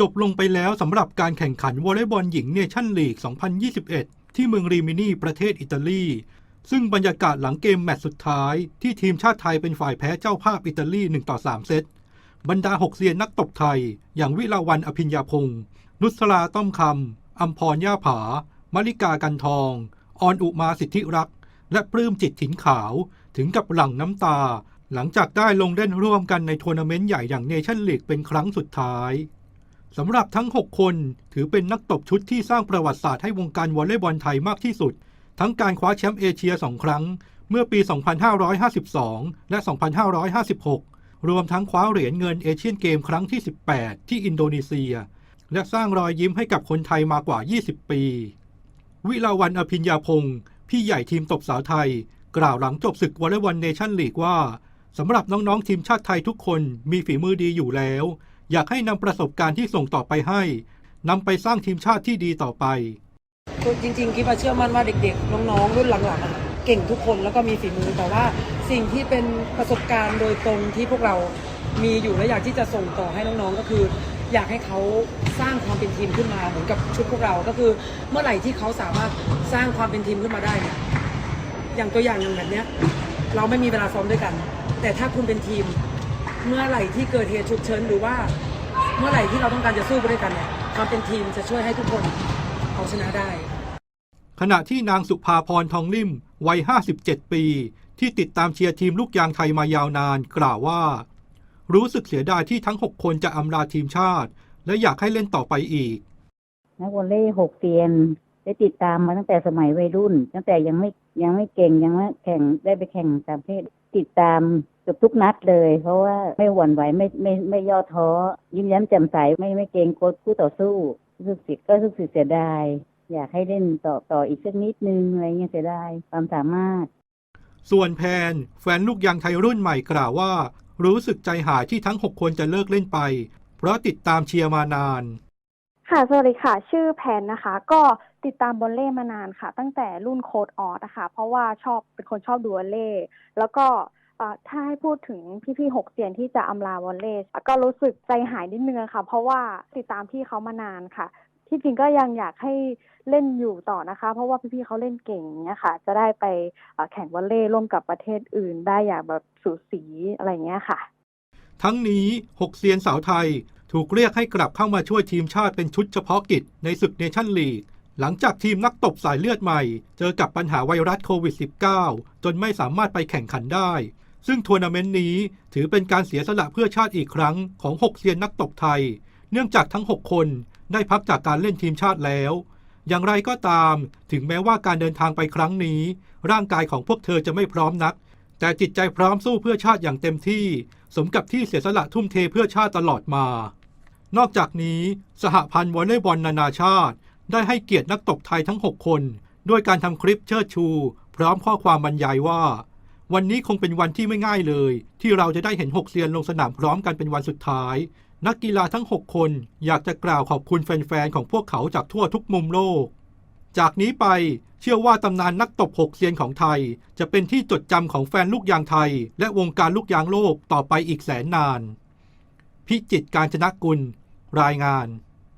จบลงไปแล้วสำหรับการแข่งขันวอลเลย์บอลหญิงเนชั่นลีก 2021 ที่เมืองรีมินีประเทศอิตาลี ซึ่งบรรยากาศหลังเกมแมตช์สุดท้าย ที่ทีมชาติไทยเป็นฝ่ายแพ้เจ้าภาพอิตาลี 1 ต่อ 3 เซต บรรดาหกเซียนนักตบไทย อย่างวิลาวันอภิญญาพงศ์นุสราต้อมคำอัมพรย่าผา มริกากันทอง ออนอุมาสิทธิรัก และปลื้มจิตถินขาวถึงกับหลั่งน้ำตา หลังจากได้ลงเล่นร่วมกันในทัวร์นาเมนต์ใหญ่อย่างเนชั่นลีกเป็นครั้งสุดท้าย สำหรับทั้ง 6 คน ถือเป็นนักตบชุดที่สร้างประวัติศาสตร์ให้วงการวอลเลย์บอลไทยมากที่สุด ทั้งการคว้าแชมป์เอเชีย 2 ครั้ง เมื่อปี 2552 และ 2556 รวมทั้งคว้าเหรียญเงินเอเชียนเกมครั้งที่ 18 ที่อินโดนีเซีย และสร้างรอยยิ้มให้กับคนไทยมากว่า 20 ปี วิลาวันอภิญญาพงศ์พี่ใหญ่ทีมตบสาวไทย กล่าวหลังจบศึกวอลเลย์บอลเนชั่นลีกว่าสำหรับน้องๆทีมชาติไทยทุกคนมีฝีมือดีอยู่แล้ว อยากให้นำประสบการณ์ที่ส่งต่อไปให้นำไปสร้างทีมชาติที่ดีต่อไป จริงๆกิ๊บเชื่อมั่นว่าเด็กๆ น้องๆ รุ่นหลังๆอะเก่งทุกคนแล้วก็มีฝีมือแต่ว่าสิ่งที่เป็นประสบการณ์โดยตรงที่พวกเรามีอยู่และอยากที่จะส่งต่อให้น้องๆก็คือ อยากให้เขาสร้างความเป็นทีมขึ้นมาเหมือนกับชุดพวกเราก็คือ เมื่อไหร่ที่เขาสามารถสร้างความเป็นทีมขึ้นมาได้เนี่ยอย่างตัวอย่างอย่างแบบเนี้ยเราไม่มีเวลาซ้อมด้วยกัน แต่ถ้าคุณเป็นทีม เมื่อไหร่ที่เกิดเหตุฉุกเฉินหรือว่าเมื่อไหร่ที่เราต้องการจะสู้ไปด้วยกันเนี่ยความเป็นทีมจะช่วยให้ทุกคนเอาชนะได้ ขณะที่นางสุภาพรทองลิ่มวัย 57 ปี ที่ติดตามเชียร์ทีมลูกยางไทยมายาวนาน กล่าวว่า รู้สึกเสียดายที่ทั้ง 6 คนจะอำลาทีมชาติ และอยากให้เล่นต่อไปอีก นักวอลเลย์หกเซียนได้ติดตามมาตั้งแต่สมัยวัยรุ่น ตั้งแต่ยังไม่ยังไม่เก่งยังไม่แข่งได้ไปแข่งต่างประเทศติดตาม เกือบทุกนัดเลย เพราะว่าไม่หวั่นไหวไม่ไม่ไม่ย่อท้อ ยิ้มแย้มแจ่มใสไม่ไม่เกรงโค้ชคู่ต่อสู้รู้สึกเสียก็รู้สึกเสียดาย อยากให้เล่นต่อต่ออีกสักนิดนึงอะไรเงี้ยเสียดายความสามารถ ส่วนแพนแฟนลูกยางไทยรุ่นใหม่กล่าวว่า รู้สึกใจหายที่ทั้ง 6 คนจะเลิกเล่นไป เพราะติดตามเชียร์มานาน ค่ะสวัสดีค่ะ ชื่อแพนนะคะ ก็ติดตามบอลเล่มานานค่ะ ตั้งแต่รุ่นโค้ดออสนะคะเพราะว่าชอบเป็นคนชอบดูวอลเล่ แล้วก็เอ่อ ถ้าให้พูดถึงพี่ๆหกเซียนที่จะอำลาวอลเล่ก็รู้สึกใจหายนิดนึงค่ะ เพราะว่าติดตามพี่เขามานานค่ะ ที่จริงก็ยังอยากให้เล่นอยู่ต่อนะคะ เพราะว่าพี่ๆเขาเล่นเก่งเงี้ยค่ะ จะได้ไปแข่งวอลเล่ร่วมกับประเทศอื่น ได้อย่างแบบสูสีอะไรเงี้ยค่ะ ทั้งนี้6เซียนสาวไทยถูกเรียกให้กลับเข้ามาช่วยทีมชาติเป็นชุดเฉพาะกิจในศึกเนชั่นลีกหลังจากทีมนักตบสายเลือดใหม่ เจอกับปัญหาไวรัสโควิด -19 จนไม่สามารถไปแข่งขันได้ ซึ่งทัวร์นาเมนต์นี้ถือเป็นการเสียสละเพื่อชาติอีกครั้งของ 6เซียนนักตบไทย เนื่องจากทั้ง 6 คนได้พักจากการเล่นทีมชาติแล้ว อย่างไรก็ตาม ถึงแม้ว่าการเดินทางไปครั้งนี้ ร่างกายของพวกเธอจะไม่พร้อมนัก แต่จิตใจพร้อมสู้เพื่อชาติอย่างเต็มที่ สมกับที่เสียสละทุ่มเทเพื่อชาติตลอดมา นอกจากนี้ สหพันธ์วอลเลย์บอลนานาชาติ ได้ให้เกียรตินักตบไทยทั้ง 6 คน ด้วยการทำคลิปเชิดชู พร้อมข้อความบรรยายว่า วันนี้คงเป็นวันที่ไม่ง่ายเลย ที่เราจะได้เห็น 6เซียนลงสนามพร้อมกันเป็นวันสุดท้าย นักกีฬาทั้ง 6 คนอยากจะกล่าวขอบคุณแฟนๆของพวกเขาจากทั่วทุกมุมโลก จากนี้ไปเชื่อว่าตำนานนักตบหกเซียนของไทย จะเป็นที่จดจำของแฟนลูกยางไทย และวงการลูกยางโลกต่อไปอีกแสนนาน พิจิตการจนะกุล รายงาน